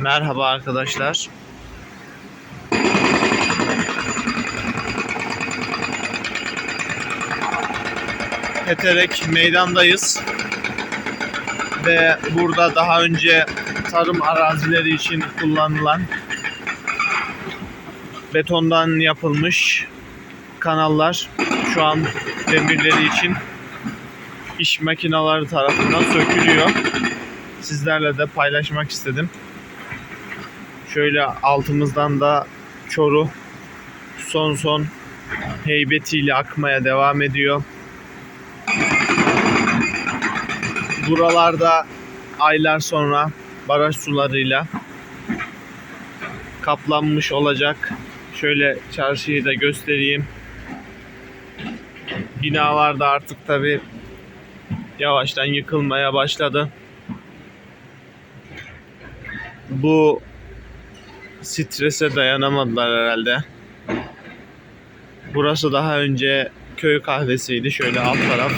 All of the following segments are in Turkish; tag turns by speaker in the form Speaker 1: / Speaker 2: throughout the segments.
Speaker 1: Merhaba arkadaşlar. Peterek meydandayız. Ve burada daha önce tarım arazileri için kullanılan betondan yapılmış kanallar şu an demirleri için iş makineleri tarafından sökülüyor. Sizlerle de paylaşmak istedim. Şöyle altımızdan da Çoru son son heybetiyle akmaya devam ediyor. Buralarda aylar sonra baraj sularıyla kaplanmış olacak. Şöyle çarşıyı da göstereyim. Binalar da artık tabi yavaştan yıkılmaya başladı. Bu strese dayanamadılar herhalde. Burası daha önce köy kahvesiydi. Şöyle alt taraf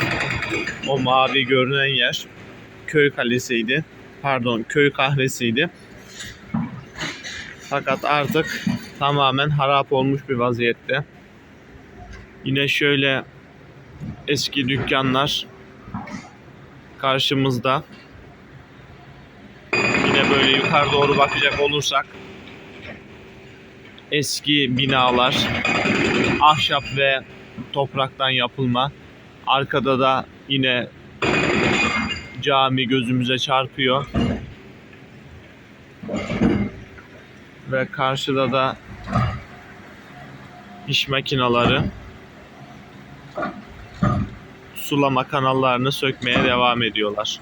Speaker 1: o mavi görünen yer köy kalesiydi. Pardon köy kahvesiydi. Fakat artık tamamen harap olmuş bir vaziyette. Yine şöyle eski dükkanlar karşımızda. Yine böyle yukarı doğru bakacak olursak eski binalar ahşap ve topraktan yapılma. Arkada da yine cami gözümüze çarpıyor. Ve karşıda da iş makineleri sulama kanallarını sökmeye devam ediyorlar.